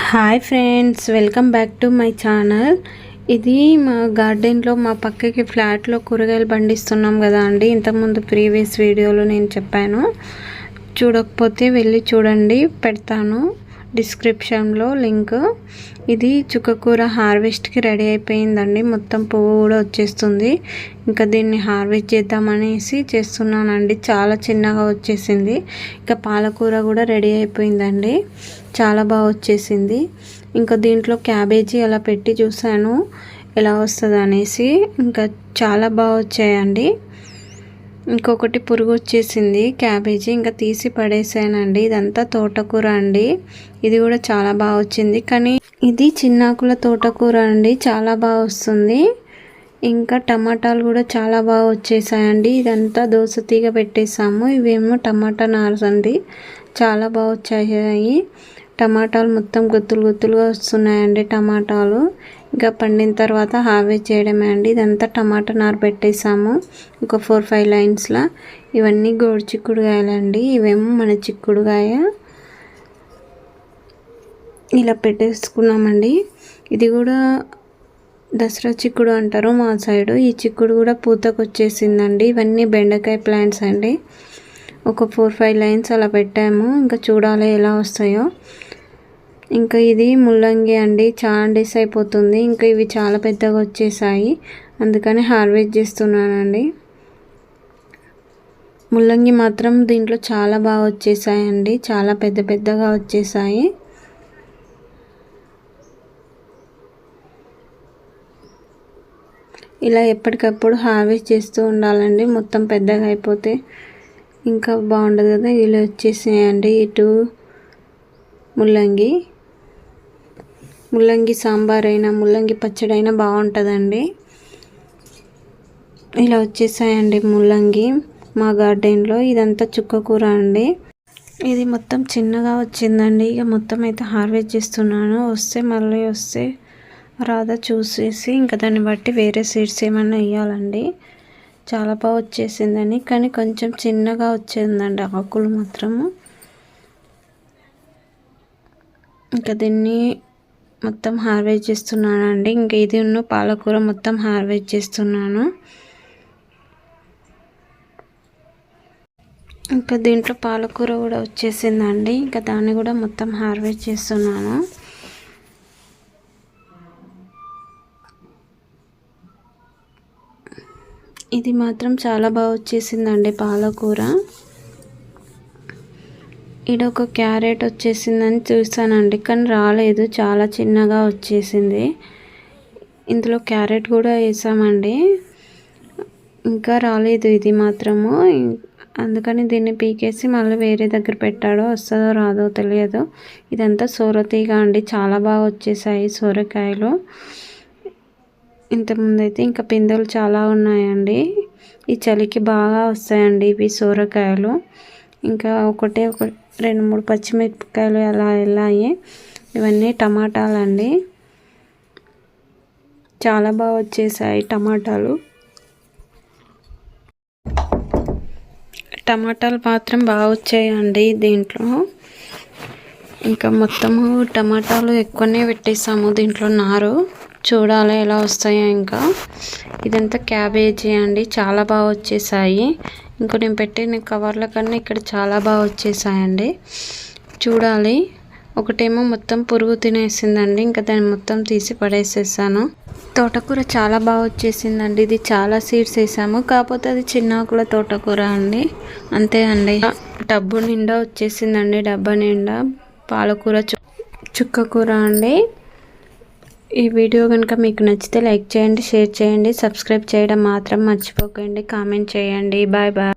Hi friends welcome back to my channel. ఇది మా గార్డెన్లో మా పక్కకి ఫ్లాట్లో కూరగాయలు పండిస్తున్నాం కదా అండి. ఇంతకుముందు ప్రీవియస్ వీడియోలో నేను చెప్పాను. చూడకపోతే వెళ్ళి చూడండి పెడతాను. డిస్క్రిప్షన్లో లింక్. ఇది చుక్కకూర హార్వెస్ట్కి రెడీ అయిపోయిందండి. మొత్తం పువ్వు కూడా వచ్చేస్తుంది. ఇంకా దీన్ని హార్వెస్ట్ చేద్దామనేసి చేస్తున్నానండి. చాలా చిన్నగా వచ్చేసింది. ఇంకా పాలకూర కూడా రెడీ అయిపోయిందండి. చాలా బాగా వచ్చేసింది. ఇంకా దీంట్లో క్యాబేజీ అలా పెట్టి చూశాను. ఎలా వస్తుంది అనేసి ఇంకా చాలా బాగా వచ్చాయండి. ఇంకొకటి పురుగు వచ్చేసింది క్యాబేజీ ఇంకా తీసి పడేసానండి. ఇదంతా తోటకూర అండి. ఇది కూడా చాలా బాగా వచ్చింది కానీ ఇది చిన్నాకుల తోటకూర అండి. చాలా బాగా వస్తుంది ఇంకా టమాటాలు కూడా చాలా బాగా వచ్చేసాయండి ఇదంతా దోశ తీగ పెట్టేసాము. ఇవేమో టమాటా నార్స్ అండి చాలా బాగా వచ్చాయి టమాటాలు మొత్తం గుత్తులు గుత్తులుగా వస్తున్నాయండి టమాటాలు. ఇంకా పండిన తర్వాత హార్వెస్ట్ చేయడమే అండి. ఇదంతా టమాటా నార పెట్టేసాము. ఒక ఫోర్ ఫైవ్ లైన్స్లో ఇవన్నీ గోడు చిక్కుడుగాయలండి. ఇవేమో మన చిక్కుడుగాయ. ఇలా పెట్టేసుకున్నామండి. ఇది కూడా దసరా చిక్కుడు అంటారు మా సైడు. ఈ చిక్కుడు కూడా పూతకు వచ్చేసిందండి ఇవన్నీ బెండకాయ ప్లాంట్స్ అండి. ఒక ఫోర్ ఫైవ్ లైన్స్ అలా పెట్టాము. ఇంకా చూడాలి ఎలా వస్తాయో. ఇంకా ఇది ముల్లంగి అండి. చాలా డిస్ అయిపోతుంది. ఇంకా ఇవి చాలా పెద్దగా వచ్చేసాయి. అందుకని హార్వెస్ట్ చేస్తున్నానండి. ముల్లంగి మాత్రం దీంట్లో చాలా బాగా వచ్చేసాయండి. చాలా పెద్ద పెద్దగా వచ్చేసాయి. ఇలా ఎప్పటికప్పుడు హార్వెస్ట్ చేస్తూ ఉండాలండి. మొత్తం పెద్దగా అయిపోతే ఇంకా బాగుండదు కదా. ఇలా వచ్చేసాయండి ఇటు ముల్లంగి ముల్లంగి సాంబార్ అయినా ముల్లంగి పచ్చడి అయినా బాగుంటుందండి ఇలా వచ్చేసాయండి ముల్లంగి మా గార్డెన్లో. ఇదంతా చుక్క కూర అండి. ఇది మొత్తం చిన్నగా వచ్చిందండి. ఇక మొత్తం అయితే హార్వెస్ట్ చేస్తున్నాను. వస్తే మళ్ళీ వస్తే రాదా చూసేసి ఇంకా దాన్ని బట్టి వేరే సీడ్స్ ఏమైనా వేయాలండి చాలా బాగా వచ్చేసిందని కానీ కొంచెం చిన్నగా వచ్చిందండి ఆకులు మాత్రము. ఇంకా దీన్ని మొత్తం హార్వెస్ట్ చేస్తున్నాను అండి ఇంకా ఇది ఉన్న పాలకూర మొత్తం హార్వెస్ట్ చేస్తున్నాను. ఇంకా దీంట్లో పాలకూర కూడా వచ్చేసిందండి. ఇంకా దాన్ని కూడా మొత్తం హార్వెస్ట్ చేస్తున్నాను. ఇది మాత్రం చాలా బాగా వచ్చేసిందండి పాలకూర. ఈడ ఒక క్యారెట్ వచ్చేసిందని చూసానండి కానీ రాలేదు. చాలా చిన్నగా వచ్చేసింది. ఇందులో క్యారెట్ కూడా వేసామండి. ఇంకా రాలేదు ఇది మాత్రము. అందుకని దీన్ని పీకేసి మళ్ళీ వేరే దగ్గర పెట్టాడో వస్తుందో రాదో తెలియదు. ఇదంతా సోరతీగ అండి. చాలా బాగా వచ్చేసాయి సోరకాయలు. ఇంతకుముందు అయితే ఇంకా పిందెలు చాలా ఉన్నాయండి. ఈ చలికి బాగా వస్తాయండి ఇవి సోరకాయలు. ఇంకా ఒకటే ఒక రెండు మూడు పచ్చిమిరపకాయలు అలా వెళ్ళాయి ఇవన్నీ టమాటాలు అండి చాలా బాగా వచ్చేసాయి టమాటాలు. టమాటాలు మాత్రం బాగా వచ్చాయండి దీంట్లో. ఇంకా మొత్తము టమాటాలు ఎక్కువనే పెట్టేసాము దీంట్లో నారు. చూడాలి ఎలా వస్తాయో ఇంకా. ఇదంతా క్యాబేజీ అండి చాలా బాగా వచ్చేసాయి. ఇంకో నేను పెట్టిన కవర్ల కన్నా ఇక్కడ చాలా బాగా వచ్చేసాయండి. చూడాలి. ఒకటేమో మొత్తం పురుగు తినేసిందండి. ఇంకా దాన్ని మొత్తం తీసి పడేసేసాను. తోటకూర చాలా బాగా వచ్చేసిందండి. ఇది చాలా సీడ్స్ వేసాము. కాకపోతే అది చిన్న ఆకుల తోటకూర అండి. అంతే అండి. డబ్బు నిండా వచ్చేసిందండి. డబ్బా నిండా. పాలకూర చుక్క కూర అండి. ఈ వీడియో కనుక మీకు నచ్చితే లైక్ చేయండి షేర్ చేయండి సబ్స్క్రైబ్ చేయడం మాత్రం మర్చిపోకండి కామెంట్ చేయండి. Bye bye.